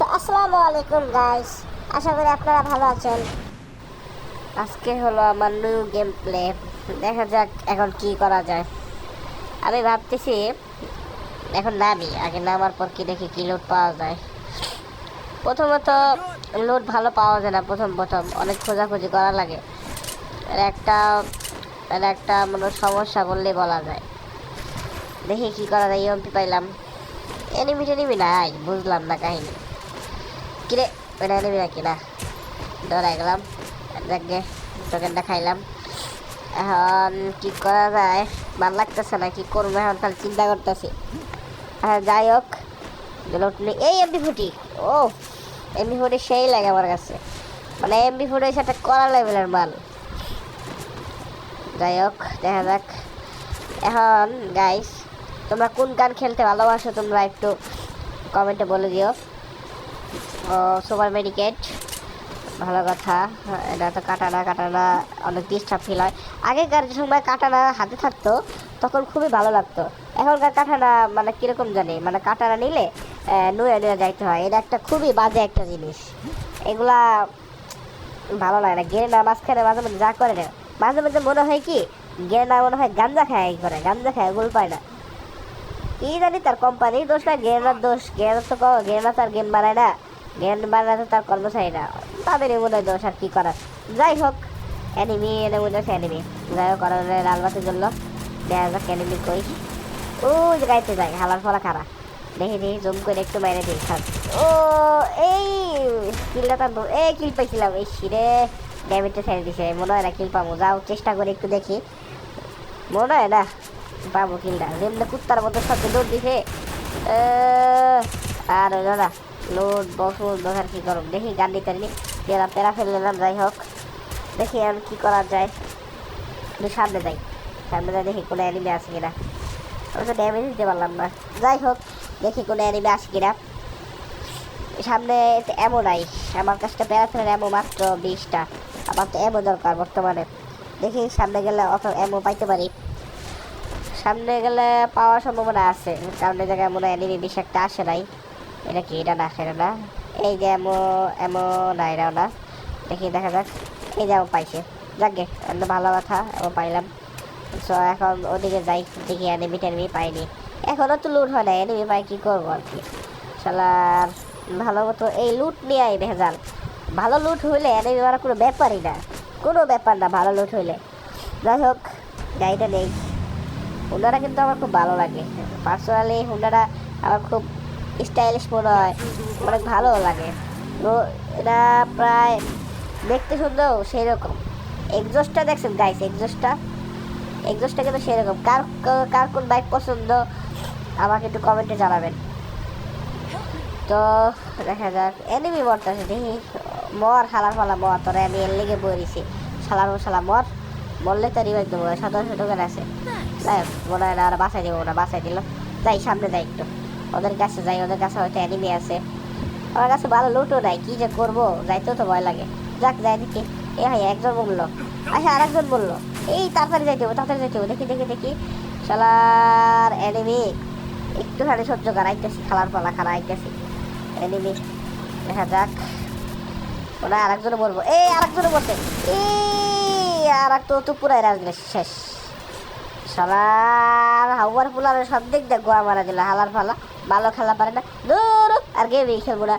আসসালামু আলাইকুম গাইস আশা করি আপনারা ভালো আছেন। আজকে হলো আমার নিউ গেম প্লে দেখা যাক এখন কি করা যায়। আমি ভাবতেছি, এখন নামি। আগে নামার পর কি দেখি কি লুট পাওয়া যায়। প্রথমত লুট ভালো পাওয়া যায় না, প্রথম প্রথম। অনেক খোঁজাখুঁজি করা লাগে। একটা একটা মানে সমস্যা বললে বলা যায়। দেখি কি করা যায় ইএমপি পাইলাম। এনিমি টেনিমি নাই, বুঝলাম না কাহিনী। কিরে? ওটা এনিমি নাকি? না। ডরাই গেলাম দেখে টোকেনটা খাইলাম এখন কি করা যায়? ভালো লাগতেছে না, কি করব এখন খালি চিন্তা করতেছি। হ্যাঁ যাই হোক এই এমবি ফুটি। ও, এমবি ফুটি সেই লাগে আমার কাছে। মানে এমবি ফুটি সেটা করা লেভেলের মাল। যাই হোক, দেখা যাক। এখন গাইস তোমরা কোন গান খেলতে ভালোবাসো তোমরা একটু কমেন্টে বলে দিও। সুপার মেডিকেট ভালো কথা। এটা তো কাটানা কাটানা অনেক ডিস্টার্ব ফিল হয়। আগেকার সময় কাটানা হাতে থাকতো, তখন খুবই ভালো লাগতো। এখনকার কাটানা মানে কীরকম জানি? মানে কাটানা নিলে নুয়ে নুয়ে যাইতে হয়। এটা একটা খুবই বাজে একটা জিনিস। এগুলা ভালো লাগে না। গেরে না, মাঝখানে মাঝে মাঝে যা করে না। মাঝে মাঝে মনে হয় কি গেরে না মনে হয় গাঞ্জা খায় করে? গাঞ্জা খায় গোল পায় না। কি জানি তার কোম্পানির দোষ না গেরেনার দোষ। গেরেনা তো গেরেনা তার গেম বানায় না। গেম বানায় তো তার কর্মচারীরা তাদেরই মনে হয় দোষ, আর কি করার? যাই হোক অ্যানিমি এনে মনে হচ্ছে অ্যানিমি যাই হোক লালবাতি জ্বললো দেখা যাক অ্যানিমি কই। ও গাইতে যায় হালার ফলা খারা। দেখি দেখি জুম করে একটু বাইরে দিই ও, এই কিলটা তার এই কিল পাইছিলাম এই শিরে ড্যামেজটা ছেড়ে দিছে। মনে হয় না কিল পাবো। যাও, চেষ্টা করে একটু দেখি। মনে হয় না। পাবো কিলটা যেমনি কুত্তার মধ্যে সত্যি দৌড় দিছে। আর না লোড বসুন দোকান কি করব দেখি দিতে নি পেরা পেরা ফেলে নিলাম যাই হোক। দেখি আর কি করা যায়। একটু সামনে যাই। সামনে যাই, দেখি কোনো অ্যানিমে আছে কিনা। আমি তো ড্যামেজ দিতে পারলাম না। যাই হোক, দেখি কোনো অ্যানিমে আছে কিনা। সামনে এমন নাই। আমার কাছটা প্যারাথনের এমন মাত্র বিশটা। আমার তো এমন দরকার বর্তমানে। দেখি সামনে গেলে অত এমন পাইতে পারি। সামনে গেলে পাওয়ার সম্ভাবনা আছে। সামনে জায়গায় মনে হয় এনিমি বেশি একটা আসে নাই। এটা কি? এটা না সেটা না। এই যে এমো এমো, না, এটাও না। দেখি, দেখা যাক। এই যে এমন পাইছে। যাকে ভালো কথা এমন পাইলাম। সো এখন ওদিকে যাই। দেখি এনিমি টেনিমি পাইনি। এখনও তো লুট হয় না এনিমি পাই কি করব আর কি? শালার, ভালো মতো এই লুট নিয়ে আই ভেজাল। ভালো লুট হইলে এনিমি মারা কোনো ব্যাপারই না। কোনো ব্যাপার না ভালো লুট হইলে। যাই হোক গাড়িটা নেই। হুন্ডাটা কিন্তু আমার খুব ভালো লাগে। পার্সোনালি হুন্ডাটা আমার খুব স্টাইলিশ মনে হয়, অনেক ভালো লাগে। তো এটা প্রায় দেখতে সুন্দর সেই রকম এক্সজস্টটা দেখছেন গাইস এক্সজস্টটা এক্সজস্টটা কিন্তু সেরকম। কার কার কোন বাইক পছন্দ, আমাকে একটু কমেন্টে জানাবেন। তো দেখা যাক এনিমি মরতেছে দেখি। মর হালার ফালা মর, তোরা আমি এর লেগে বইছি শালার ও শালা মর বললে তো রিভাইভ দেবো সতেরোশো টোকেন আছে। মনে হয় না আর বাসায় দেবো না, বাসায় দিল। যাই, সামনে যাই একটু। ওদের কাছে যাই, ওদের কাছে হয়তো অ্যানিমি আছে। আমার কাছে ভালো লুটও নাই, কি যে করব? যাইতেও তো ভয় লাগে। যাক, যাই দেখি। এ ভাই, একজন বলল। আচ্ছা আরেকজন বলল। এই, তাড়াতাড়ি যাইতে হবে, তাড়াতাড়ি যাইতে হবে। দেখি দেখি দেখি। শালার অ্যানিমি একটুখানি সহ্য করাইতেছি খালার পালা খারাইতেছি এনিমি দেখা যাক। ওরা আরেকজনে বলব। এই আরেকজনে বলতে এই, আর তো পুরাই রাজনীতি শেষ। সালার হাওয়ার ফুলার সব দিক দেখ গোয়া হালার ফালা, ভালো খেলা পারে না। দূর আর গেমই খেলব না।